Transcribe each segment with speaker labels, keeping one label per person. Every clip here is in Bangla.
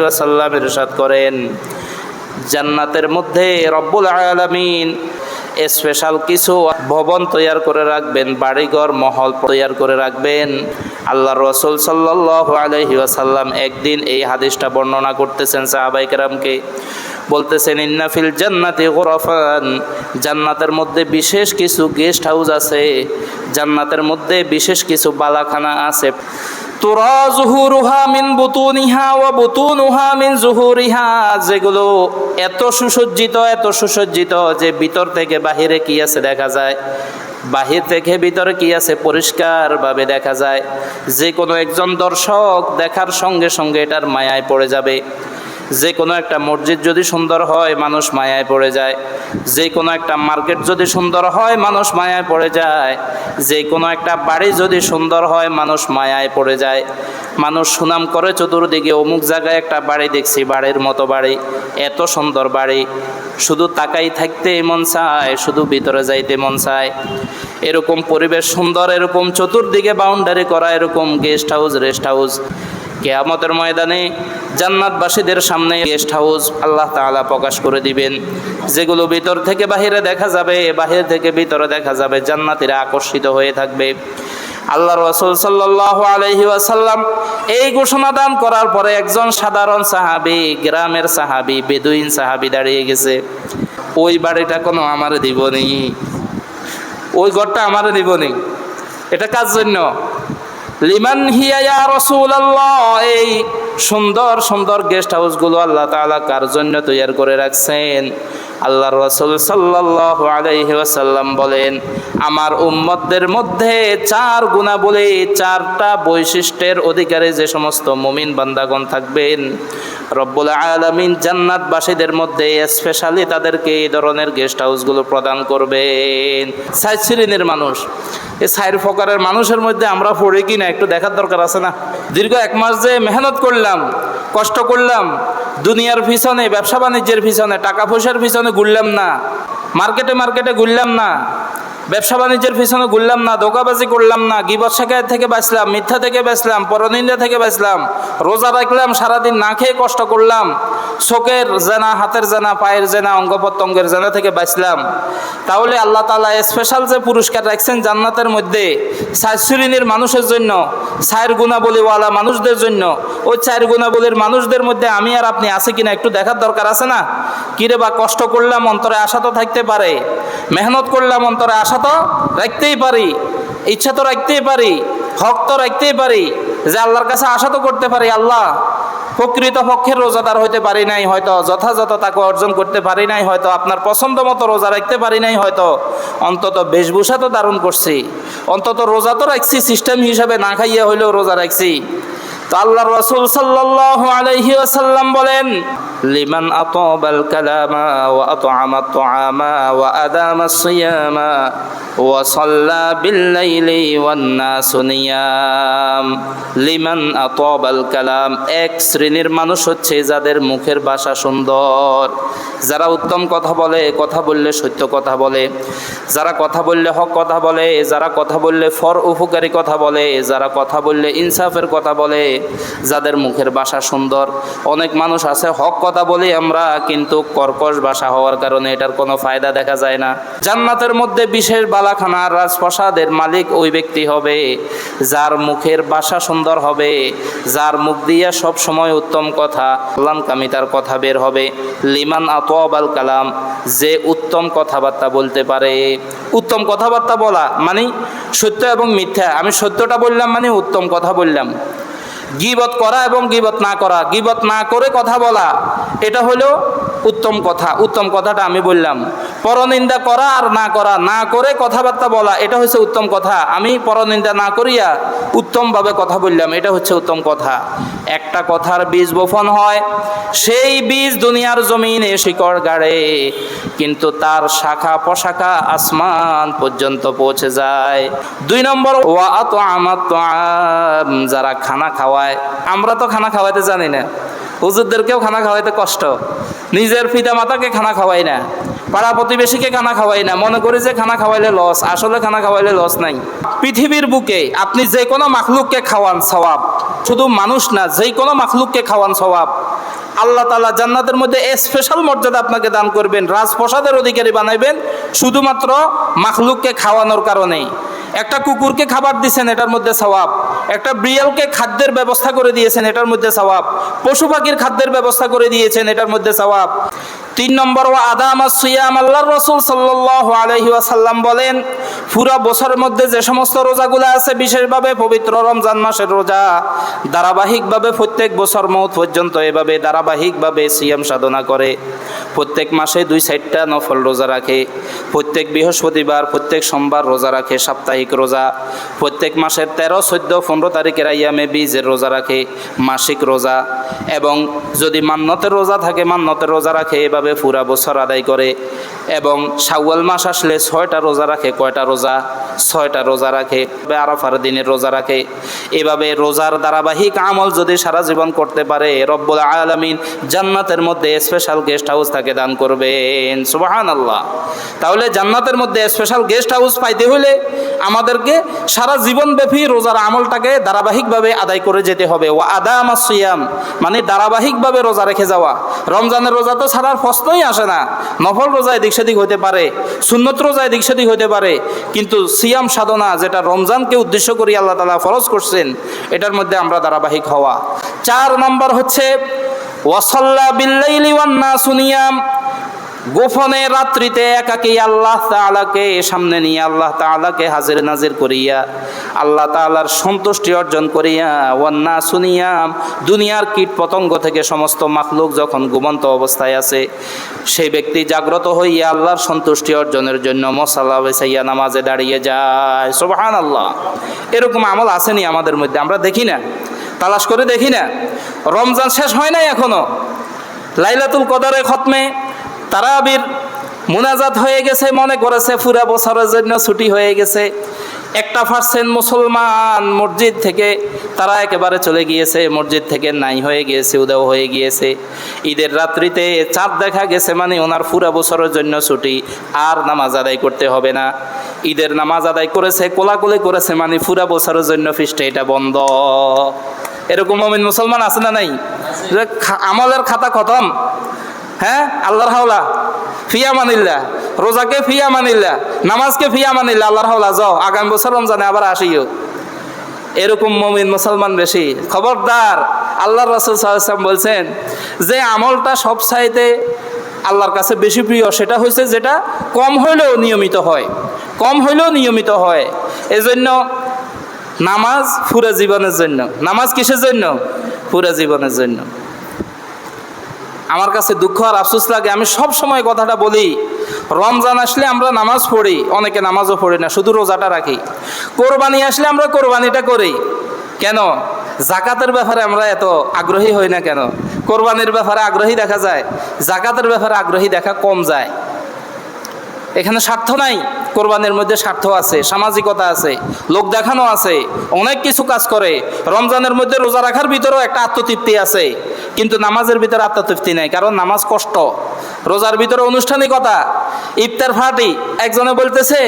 Speaker 1: ওয়াসাল্লাম করেন। জান্নাতের মধ্যে রব্বুল আলমিন স্পেশাল কিছু ভবন তৈয়ার করে রাখবেন, বাড়িঘর, মহল তৈয়ার করে রাখবেন। আল্লাহ রসুল সাল্লাহ আলহি আসাল্লাম একদিন এই হাদিসটা বর্ণনা করতেছেন সাহাবাই কেরামকে। বলতেছেন ইন্নাফিল জান্নাতি গোরফান। জান্নাতের মধ্যে বিশেষ কিছু গেস্ট হাউস আছে। জান্নাতের মধ্যে বিশেষ কিছু বালাখানা আছে। তুরা জুহুরুহা মিন বুতুনিহা ওয়া বুতুনুহা মিন জুহুরিহা। যেগুলো এত সুসজ্জিত এত সুসজ্জিত যে ভিতর থেকে বাহিরে কি আছে দেখা যায়? বাহির থেকে ভিতরে কি আছে পরিষ্কারভাবে দেখা যায়। যে কোনো একজন দর্শক দেখার সঙ্গে সঙ্গে এটার মায়ায় পড়ে যাবে। যে কোনো একটা মসজিদ যদি সুন্দর হয়, মানুষ মায়ায় পড়ে যায়। যে কোনো একটা মার্কেট যদি সুন্দর হয়, মানুষ মায়ায় পড়ে যায়। যে কোনো একটা বাড়ি যদি সুন্দর হয়, মানুষ মায়ায় পড়ে যায়। মানুষ সুনাম করে চতুর্দিকে, অমুক জায়গায় একটা বাড়ি দেখছি, বাড়ির মতো বাড়ি, এত সুন্দর বাড়ি। শুধু তাকাই থাকতে মন চায়, শুধু ভিতরে যাইতে মন চায়। এরকম পরিবেশ সুন্দর, এরকম চতুর্দিকে বাউন্ডারি করা, এরকম গেস্ট হাউস রেস্ট হাউস কেয়ামতের ময়দানে জান্নাতবাসীদের সামনে গেস্ট হাউস আল্লাহ তাআলা প্রকাশ করে দিবেন। যেগুলো ভিতর থেকে বাহিরে দেখা যাবে বাহির থেকে ভিতরে দেখা যাবে জান্নাতিরা আকর্ষিত হয়ে থাকবে। আল্লাহ রসুল সাল্লাহ আলহি ওয়াসাল্লাম এই ঘোষণা দান করার পরে একজন সাধারণ সাহাবি, গ্রামের সাহাবি, বেদুইন সাহাবি দাঁড়িয়ে গেছে। ওই বাড়িটা কোনো আমার দিব নেই ওই ঘরটা আমার দিব নেই এটা কার জন্য? লিমান হিয়া রসুল্লাহ এই সুন্দর সুন্দর গেস্ট হাউসগুলো আল্লাহ তাআলা কার জন্য তৈরি করে রাখছেন? আল্লাহ রসুল ওয়াসাল্লাম বলেন, আমার উম্মতদের মধ্যে চার গুণা বলে চারটা বৈশিষ্ট্যের অধিকারে যে সমস্ত মুমিন বান্দাগণ থাকবেন, রব্বুল আলমিন জান্নাতবাসীদের মধ্যে স্পেশালি তাদেরকে এই ধরনের গেস্ট হাউসগুলো প্রদান করবেন। সাইড শ্রেণির মানুষ এই সাইর ফকারের মানুষের মধ্যে আমরা পড়ে কি না একটু দেখার দরকার আছে না? দীর্ঘ এক মাস যে মেহনত করলাম, কষ্ট করলাম, দুনিয়ার পিছনে, ব্যবসা বাণিজ্যের পিছনে, টাকা পয়সার পিছনে ঘুরলাম না, মার্কেটে মার্কেটে ঘুরলাম না ব্যবসা বাণিজ্যের পিছনে ঘুরলাম না, ধোকাবাজি করলাম না, গিবত শেখায় থেকে বাঁচলাম, মিথ্যা থেকে বাঁচলাম, পরনিন্দা থেকে বাঁচলাম, রোজা রাখলাম, সারাদিন না খেয়ে কষ্ট করলাম চোখের জেনা, হাতের জেনা, পায়ের জেনা অঙ্গ প্রত্যঙ্গের জেনা থেকে বাঁচলাম। তাহলে আল্লাহ তালা স্পেশাল যে পুরস্কার রাখছেন জান্নাতের মধ্যে শ্রেণির মানুষের জন্য সায়ের গুণাবলীওয়ালা মানুষদের জন্য, ওই চায়ের গুণাবলীর মানুষদের মধ্যে আমি আর আপনি আছে কিনা একটু দেখার দরকার আছে না? কিরে বা কষ্ট করলাম, অন্তরে আশা তো থাকতে পারে, মেহনত করলাম, অন্তরে আশা তো রাখতেই পারি, ইচ্ছা তো রাখতেই পারি, হক তো রাখতেই পারি, যে আল্লাহর কাছে আশা তো করতে পারি আল্লাহ। প্রকৃত পক্ষের রোজাদার হইতে পারি নাই, হয়তো যথাযথ তাকে অর্জন করতে পারি নাই, হয়তো আপনার পছন্দ মতো রোজা রাখতে পারি নাই, হয়তো অন্তত বেশভূষা তো দারুণ করছি। অন্তত রোজা তো রাখছি সিস্টেম হিসাবে না খাইয়া হইলেও রোজা রাখছি। আল্লাহ রসুল সাল্লাহ আলাইহি আসাল্লাম বলেন, লিমান আতবাল কালামা ওয়া আতআমা আত-তুআমা ওয়া আদামা সিয়ামা ওয়া সাল্লা বিল-লাইলি ওয়ান-নাসু নিয়াম। লিমান আতবাল কালাম এক শ্রেণির মানুষ হচ্ছে যাদের মুখের ভাষা সুন্দর। যারা উত্তম কথা বলে, কথা বললে সত্য কথা বলে। যারা কথা বললে হক কথা বলে, যারা কথা বললে ফর উপকারী কথা বলে। যারা কথা বললে ইনসাফের কথা বলে। যাদের মুখের ভাষা সুন্দর। অনেক মানুষ আছে, হক কথা বলি আমরা, কিন্তু কর্কশ ভাষা হওয়ার কারণে এটার কোনো ফায়দা দেখা যায় না। জান্নাতের মধ্যে বিশেষ বালাখানার রাজপ্রসাদের মালিক ওই ব্যক্তি হবে, যার মুখের ভাষা সুন্দর হবে, যার মুখ দিয়ে সব সময় উত্তম কথা কালাম কামিতার কথা বের হবে। লিমান আতবাল কালাম, যে উত্তম কথাবার্তা বলতে পারে। উত্তম কথাবার্তা বলা মানে সত্য এবং মিথ্যা। আমি সত্যটা বললাম মানে উত্তম কথা বললাম। গিবত করা এবং গিবত না করা। গিবত না করে কথা বলা, এটা হলো উত্তম কথা। উত্তম কথাটা আমি বললাম। পরনিন্দা করা আর না করা, না করে কথাবার্তা বলা, এটা হচ্ছে উত্তম কথা। আমি পরনিন্দা না করিয়া উত্তমভাবে কথা বললাম, এটা হচ্ছে উত্তম কথা। একটা কথার বীজ বপন হয়, সেই বীজ দুনিয়ার জমিনে শিকড় গাড়ে, কিন্তু তার শাখা পশাখা আসমান পর্যন্ত পৌঁছে যায়। দুই নম্বর, ওয়া আত আমার যারা খানা খাওয়ায়। আমরা তো খানা খাওয়াইতে জানি না। হুজুরদেরকেও খানা খাওয়াইতে কষ্ট। নিজের পিতা মাতাকে খানা খাওয়াই না। পাড়া প্রতিবেশীকে খানা খাওয়াই না। মনে করি যে খানা খাওয়াইলে লস আসলে খানা খাওয়াইলে লস নাই। পৃথিবীর বুকে আপনি যে কোনো মাখলুককে খাওয়ান সওয়াব। শুধু মানুষ না, যে কোনো মাখলুককে খাওয়ান সওয়াব। আল্লাহ তালা জান্নাতের মধ্যে স্পেশাল মর্যাদা আপনাকে দান করবেন। রাজপ্রসাদের অধিকারী বানাইবেন। শুধুমাত্র মাখলুককে খাওয়ানোর কারণে একটা কুকুরকে খাবার দিয়েছেন এটার মধ্যে সওয়াব। একটা বিড়ালকে খাদ্যের ব্যবস্থা করে দিয়েছেন, এটার মধ্যে সওয়াব। পশু পাখির খাদ্যের ব্যবস্থা করে দিয়েছেন, এটার মধ্যে সওয়াব। তিন নম্বর ও আদাম সিয়াম আল্লাহ রসুল সাল্লাহ ওয়াসাল্লাম বলেন, পুরা বছরের মধ্যে যে সমস্ত রোজাগুলো আছে, বিশেষভাবে পবিত্র রমজান মাসের রোজা, ধারাবাহিকভাবে প্রত্যেক বছর মৌত পর্যন্ত এভাবে ধারাবাহিকভাবে সিয়াম সাধনা করে। প্রত্যেক মাসে দুই সাইডটা নফল রোজা রাখে। প্রত্যেক বৃহস্পতিবার, প্রত্যেক সোমবার রোজা রাখে, সাপ্তাহিক রোজা। প্রত্যেক মাসের তেরো, চোদ্দ, পনেরো তারিখের আইয়ামে বীজের রোজা রাখে, মাসিক রোজা। এবং যদি মান্যতের রোজা থাকে মান্যতের রোজা রাখে, এভাবে পুরা বছর আদায় করে। এবং শাওয়াল মাস আসলে ছয়টা রোজা রাখে, কয়টা রোজা? ছয়টা রোজা রাখে আরাফার দিনের রোজা রাখে। এভাবে রোজার ধারাবাহিক আমল যদি সারা জীবন করতে পারে, রব্বুল আলমিন জান্নাতের মধ্যে স্পেশাল গেস্ট হাউস তাকে দান করবেন। সুবাহান আল্লাহ তাহলে জান্নাতের মধ্যে স্পেশাল গেস্ট হাউস পাইতে হলে আমাদেরকে সারা জীবনব্যাপী রোজার আমলটাকে ধারাবাহিকভাবে আদায় করে যেতে হবে। ও আদাম সিয়াম মানে ধারাবাহিকভাবে রোজা রেখে যাওয়া। রমজানের রোজা তো সারার প্রশ্নই আসে না। নফল রোজা এদিক সেদিক হতে পারে, সুন্নত রোজা এদিক সেদিক হতে পারে, কিন্তু সিয়াম সাধনা যেটা রমজানকে উদ্দেশ্য করে আল্লাহ তালা ফরজ করছেন, এটার মধ্যে আমরা ধারাবাহিক হওয়া। চার নম্বর হচ্ছে ওয়াসাল্লা সুনিয়াম গোপনে রাত্রিতে একাকি আল্লাহ তাআলাকে সামনে নিয়ে আল্লাহ তাআলাকে হাজির নাজির করিয়া আল্লাহ তাআলার সন্তুষ্টি অর্জন করিয়া ওয়ান্না শুনিয়াম দুনিয়ার কীট পতঙ্গ থেকে সমস্ত মাখলুক যখন ঘুমন্ত অবস্থায় আছে, সেই ব্যক্তি জাগ্রত হইয়া আল্লাহর সন্তুষ্টি অর্জনের জন্য মশাল্লা বেসাইয়া নামাজে দাঁড়িয়ে যায়। সোবাহান আল্লাহ এরকম আমল আসেনি আমাদের মধ্যে, আমরা দেখি না। তালাশ করে দেখি না। রমজান শেষ হয় নাই এখনও। লাইলাতুল কদরে খতমে তারাবির মুনাজাত হয়ে গেছে, মনে করেছে পুরা বছরের জন্য ছুটি হয়ে গেছে। একটা পার্সেন্ট মুসলমান মসজিদ থেকে তারা একেবারে চলে গিয়েছে, মসজিদ থেকে নাই হয়ে গিয়েছে, উদাও হয়ে গিয়েছে। ঈদের রাত্রিতে চাঁদ দেখা গেছে মানে ওনার পুরা বছরের জন্য ছুটি, আর নামাজ আদায় করতে হবে না। ঈদের নামাজ আদায় করেছে, কোলাকুলি করেছে মানে পুরা বছরের জন্য ফিস্টে এটা বন্ধ। এরকম মমিন মুসলমান আছে না নাই? যে আমলের খাতা খতম। হ্যাঁ? আল্লাহর হাওলা। ফিয়া মানিল্লা। রোজাকে ফিয়া মানিল্লা। নামাজকে ফিয়া মানিল্লা। আল্লাহর হাওলা, যাও। আগামী বছর রমজানে আবার আসিও। এরকম মমিন মুসলমান বেশি। খবরদার। আল্লাহর রসুল সাল্লাম বলছেন, যে আমলটা সব চাইতে আল্লাহর কাছে বেশি প্রিয়, সেটা হয়েছে যেটা কম হইলেও নিয়মিত হয়। কম হইলেও নিয়মিত হয়। এজন্য নামাজ পুরা জীবনের জন্য। নামাজ কিসের জন্য? পুরা জীবনের জন্য। আমার কাছে দুঃখ আর আফসোস লাগে, আমি সব সময় কথাটা বলি, রমজান আসলে আমরা নামাজ পড়ি, অনেকে নামাজও পড়ি না, শুধু রোজাটা রাখি। কোরবানি আসলে আমরা কোরবানিটা করি। কেন? জাকাতের ব্যাপারে আমরা এত আগ্রহী হই না কেন? কোরবানির ব্যাপারে আগ্রহী দেখা যায়, জাকাতের ব্যাপারে আগ্রহী দেখা কম যায়। এখানে স্বার্থ নাই, কোরবানির মধ্যে স্বার্থ আছে, সামাজিকতা আছে, লোক দেখানো আছে, অনেক কিছু কাজ করে। রমজানের মধ্যে রোজা রাখার ভিতরেও একটা আত্মতৃপ্তি আছে, কিন্তু নামাজের ভিতরে আত্মতৃপ্তি নেই, কারণ নামাজ কষ্ট। রোজার ভিতরে আনুষ্ঠানিকতা ইফতার ফাটি, একজনে বলতেছে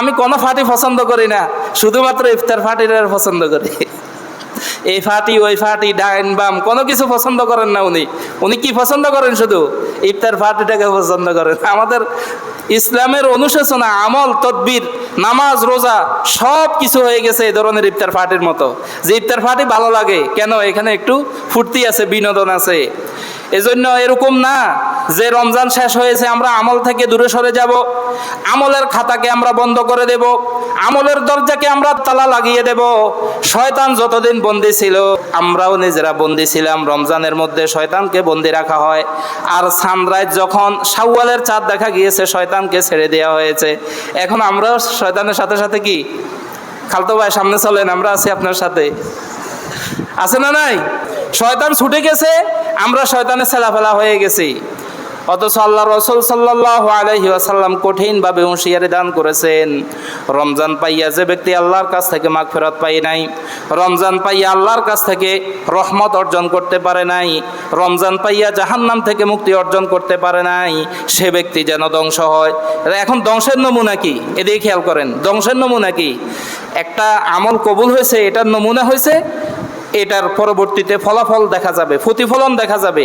Speaker 1: আমি কোনো ফাটি পছন্দ করি না, শুধুমাত্র ইফতার ফাটির পছন্দ করি। এই ফাটি, ওই ফাটি, ডাইন বাম, কোনো কিছু পছন্দ করেন না উনি। উনি কি পছন্দ করেন শুধু? ইফতার পার্টিটাকে পছন্দ করেন আমাদের ইসলামের অনুশাসনা আমল, তদ্বির, নামাজ, রোজা সব কিছু হয়ে গেছে এই ধরনের ইফতার পার্টির মতো। যে ইফতার পার্টি ভালো লাগে, কেন? এখানে একটু ফুর্তি আছে, বিনোদন আছে। এজন্য এরকম না যে রমজান শেষ হয়েছে, আমরা আমল থেকে দূরে সরে যাব। আমলের খাতাকে আমরা বন্ধ করে দেব। আমলের দরজাকে আমরা তালা লাগিয়ে দেব। শয়তান যতদিন বন্দি ছিল, আমরাও নিজেরা বন্দি ছিলাম। রমজানের মধ্যে শয়তানকে বন্দি রাখা হয়। আর সানরাইজ যখন শাওয়ালের চাঁদ দেখা গিয়েছে, শয়তানকে ছেড়ে দেওয়া হয়েছে। এখন আমরাও শয়তানের সাথে সাথে কি? খালতো ভাই, সামনে চলেন, আমরা আছি আপনার সাথে। আছে না নাই? শয়তান ছুটে গেছে, আমরা শয়তানের ছেলাফেলা হয়ে গেছি। অথচ আল্লাহ রসুল সাল্লাহ আলহি আসাল্লাম কঠিনভাবে হুঁশিয়ারি দান করেছেন। রমজান পাইয়া যে ব্যক্তি আল্লাহর কাছ থেকে মাগ ফেরত পাই নাই, রমজান পাইয়া আল্লাহর কাছ থেকে রহমত অর্জন করতে পারে নাই, রমজান পাইয়া জাহান্নাম থেকে মুক্তি অর্জন করতে পারে নাই, সে ব্যক্তি যেন ধ্বংস হয়। এখন ধ্বংসের নমুনা কি? এদিকে খেয়াল করেন, ধ্বংসের নমুনা কি? একটা আমল কবুল হয়েছে, এটার নমুনা হয়েছে এটার পরবর্তীতে ফলাফল দেখা যাবে, প্রতিফলন দেখা যাবে।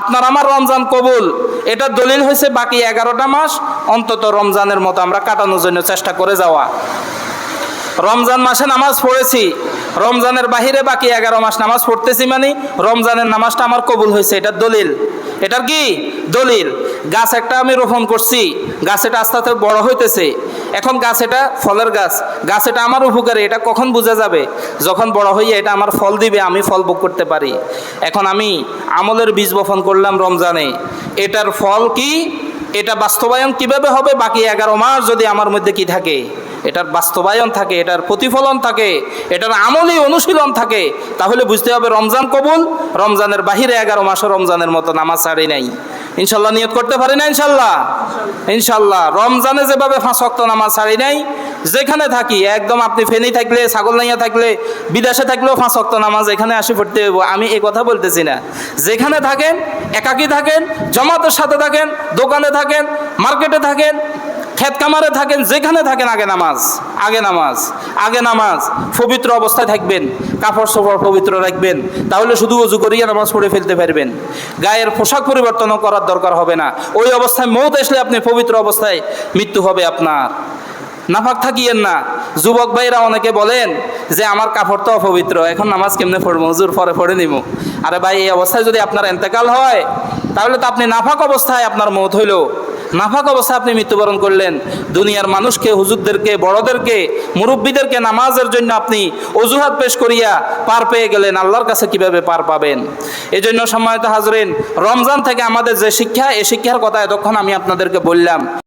Speaker 1: আপনার আমার রমজান কবুল এটার দলিল হয়েছে বাকি এগারোটা মাস অন্তত রমজানের মতো আমরা কাটানোর জন্য চেষ্টা করে যাওয়া। রমজান মাসে নামাজ পড়েছি, রমজানের বাহিরে বাকি এগারো মাস নামাজ পড়তেছি মানে রমজানের নামাজটা আমার কবুল হয়েছে এটার দলিল। এটার কি? দলিল। গাছ একটা আমি রোপণ করছি। গাছ এটা আস্তে আস্তে বড় হইতেছে। এখন গাছ এটা ফলের গাছ। গাছ এটা আমার উপকারে, এটা কখন বোঝা যাবে? যখন বড় হইয়া এটা আমার ফল দিবে, আমি ফল ভোগ করতে পারি। এখন আমি আমলের বীজ বপন করলাম রমজানে। এটার ফল কি? এটা বাস্তবায়ন কীভাবে হবে? বাকি এগারো মাস যদি আমার মধ্যে কি থাকে? এটার বাস্তবায়ন থাকে, এটার প্রতিফলন থাকে, এটার আমলি অনুশীলন থাকে, তাহলে বুঝতে হবে রমজান কবুল, রমজানের বাহিরে এগারো মাসও রমজানের মতো নামাজ ছাড়ি নাই। ইনশাল্লাহ নিয়ত করতে পারি না ইনশাল্লাহ? ইনশাল্লাহ, রমজানে যেভাবে ফাঁস অক্ত নামাজ ছাড়ি নাই, যেখানে থাকি, একদম আপনি ফেনি থাকলে, ছাগল নাইয়া থাকলে, বিদেশে থাকলেও ফাঁস অক্ত নামাজ এখানে আসি পড়তে হইব, আমি এই কথা বলতেছি না। যেখানে থাকেন, একাকি থাকেন, জমাতের সাথে থাকেন, দোকানে থাকেন, মার্কেটে থাকেন ক্ষেত কামারে থাকেন, যেখানে থাকেন, আগে নামাজ আগে নামাজ আগে নামাজ, পবিত্র অবস্থায় থাকবেন, কাপড় চোপড় পবিত্র রাখবেন, তাহলে শুধু উজু করিয়া নামাজ পড়ে ফেলতে পারবেন। গায়ের পোশাক পরিবর্তনও করার দরকার হবে না। ওই অবস্থায় মৌত আসলে আপনি পবিত্র অবস্থায় মৃত্যু হবে আপনার। নাফাক থাকিয়েন না। যুবক ভাইরা অনেকে বলেন যে, আমার কাপড় তো অপবিত্র, এখন নামাজ কেমনে পড়ব? হুজুর, পরে পড়ে নিব আরে ভাই, এই অবস্থায় যদি আপনার এন্তেকাল হয়, তাহলে তো আপনি নাফাক অবস্থায় আপনার মত হইল। নাফাক অবস্থা আপনি মৃত্যুবরণ করলেন। দুনিয়ার মানুষকে, হুজুরদেরকে, বড়দেরকে, মুরব্বীদেরকে নামাজের জন্য আপনি অজুহাত পেশ করিয়া পার পেয়ে গেলেন। আল্লাহর কাছে কীভাবে পার পাবেন? এই জন্য সম্মানিত হাজরেন, রমজান থেকে আমাদের যে শিক্ষা এই শিক্ষার কথা এতক্ষণ আমি আপনাদেরকে বললাম।